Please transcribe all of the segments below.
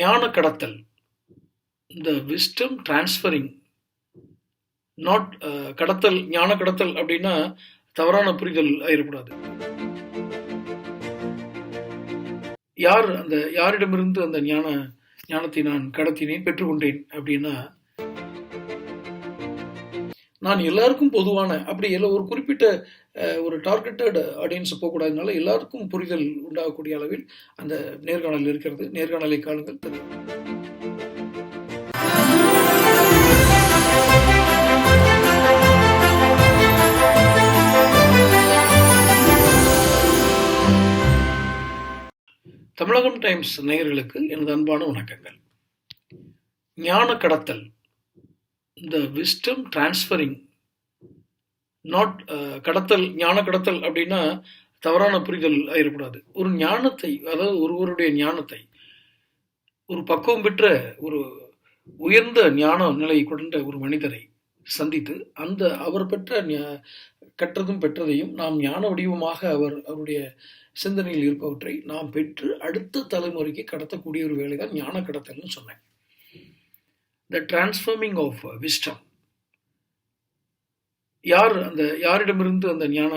ஞான கடத்தல். இந்த விஸ்டம் டிரான்ஸ்ஃபரிங் நாட் கடத்தல் ஞான கடத்தல் அப்படின்னா தவறான புரிதல் ஆயிடக்கூடாது. யார் அந்த யாரிடமிருந்து அந்த ஞான ஞானத்தை நான் கடத்தினேன் பெற்றுக்கொண்டேன் அப்படின்னா நான் எல்லாருக்கும் பொதுவான அப்படி எல்லா ஒரு குறிப்பிட்ட ஒரு டார்கெட்டட் ஆடியன்ஸ் போகக்கூடாதுனால எல்லாருக்கும் புரிதல் உண்டாகக்கூடிய அளவில் அந்த நேர்காணல் இருக்கிறது. நேர்காணலை காணுங்கள். தெரியும் தமிழகம் டைம்ஸ் நேயர்களுக்கு எனது அன்பான வணக்கங்கள். ஞான கடத்தல் இந்த விஸ்டம் டிரான்ஸ்ஃபரிங் நாட் கடத்தல் ஞான கடத்தல் அப்படின்னா தவறான புரிதல் ஆயிடக்கூடாது ஒரு ஞானத்தை அதாவது ஒருவருடைய ஞானத்தை ஒரு பக்குவம் பெற்ற ஒரு உயர்ந்த ஞான நிலை கொண்ட ஒரு மனிதரை சந்தித்து அந்த அவர் பெற்ற கற்றதும் பெற்றதையும் நாம் ஞான வடிவமாக அவர் அவருடைய சிந்தனையில் இருப்பவற்றை நாம் பெற்று அடுத்த தலைமுறைக்கு கடத்தக்கூடிய ஒரு வேலை தான் ஞான கடத்தல்னு சொன்னேன். த டிரான்ஸ்ஃபார்மிங் ஆஃப் விஸ்டம் யார் அந்த யாரிடமிருந்து அந்த ஞான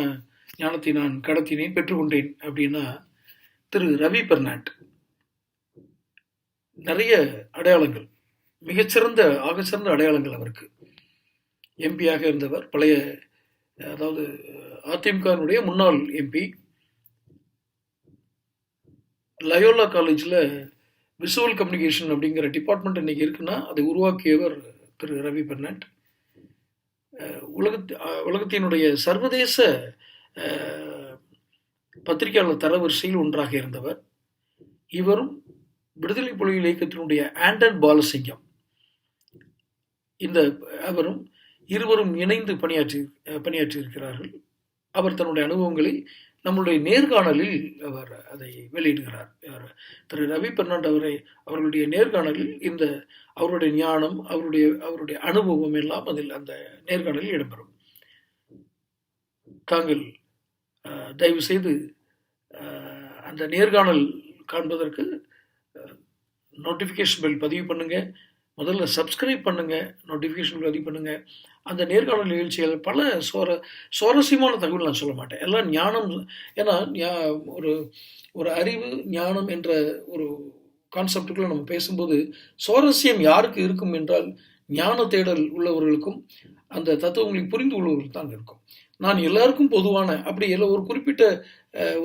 ஞானத்தை நான் கடத்தினேன் பெற்றுக்கொண்டேன் அப்படின்னா திரு ரவி பெர்னாட். நிறைய அடையாளங்கள் மிகச்சிறந்த ஆகச்சிறந்த அடையாளங்கள் அவருக்கு. எம்பியாக இருந்தவர் பழைய அதாவது அதிமுகவினுடைய முன்னாள் எம்பி லயோலா காலேஜில் விசுவல் கம்யூனிகேஷன் அப்படிங்கிற டிபார்ட்மெண்ட் இன்றைக்கி இருக்குன்னா அதை உருவாக்கியவர் திரு. ரவி பெர்னாட் உலகத் உலகத்தினுடைய சர்வதேச பத்திரிகையாளர் தரவரிசையில் ஒன்றாக இருந்தவர். இவரும் விடுதலை புலிகள் இயக்கத்தினுடைய ஆண்டன் பாலசிங்கம். இந்த அவரும் இருவரும் இணைந்து பணியாற்றி பணியாற்றியிருக்கிறார்கள். அவர் தன்னுடைய அனுபவங்களை நம்மளுடைய நேர்காணலில் அவர் அதை வெளியிடுகிறார். திரு. ரவி பெர்னாண்ட் அவரை அவர்களுடைய நேர்காணலில் இந்த அவருடைய ஞானம் அவருடைய அவருடைய அனுபவம் எல்லாம் அதில் அந்த நேர்காணலில் இடம்பெறும். தாங்கள் தயவு செய்து அந்த நேர்காணல் காண்பதற்கு நோட்டிஃபிகேஷன் பெல் பதிவு பண்ணுங்கள் முதல்ல சப்ஸ்கிரைப் பண்ணுங்கள் நோட்டிஃபிகேஷன் ரெடி பண்ணுங்கள் அந்த நேர்காணல் நிகழ்ச்சிகள் பல சுவார சுவாரஸ்யமான தகவல் நான் சொல்ல மாட்டேன். எல்லாம் ஞானம் ஏன்னா ஞா- ஒரு ஒரு அறிவு ஞானம் என்ற ஒரு கான்செப்டுக்குள்ளே நம்ம பேசும்போது சுவாரஸ்யம் யாருக்கு இருக்கும் என்றால் ஞான தேடல் உள்ளவர்களுக்கும் அந்த தத்துவங்களை புரிந்து கொள்வர்களுக்கு தான் இருக்கும். நான் எல்லாருக்கும் பொதுவான அப்படி எல்லா ஒரு குறிப்பிட்ட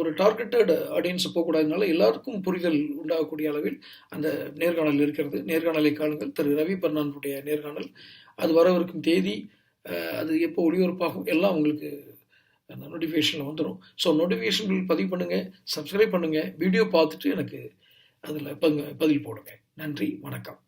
ஒரு டார்கெட்டட் ஆடியன்ஸ் போகக்கூடாதுனால எல்லாருக்கும் புரிதல் உண்டாகக்கூடிய அளவில் அந்த நேர்காணல் இருக்கிறது. நேர்காணலை காணுங்கள். திரு. ரவி பர்னானுடைய நேர்காணல். அது வரவிருக்கும் தேதி அது எப்போ ஒளிபரப்பாகும் எல்லாம் உங்களுக்கு நோட்டிஃபிகேஷனில் வந்துடும் ஸோ நோட்டிஃபிகேஷன் பில் பதிவு பண்ணுங்கள் சப்ஸ்கிரைப் பண்ணுங்கள் வீடியோ பார்த்துட்டு எனக்கு அதில் பங்கு பதில் போடுங்க. நன்றி வணக்கம்.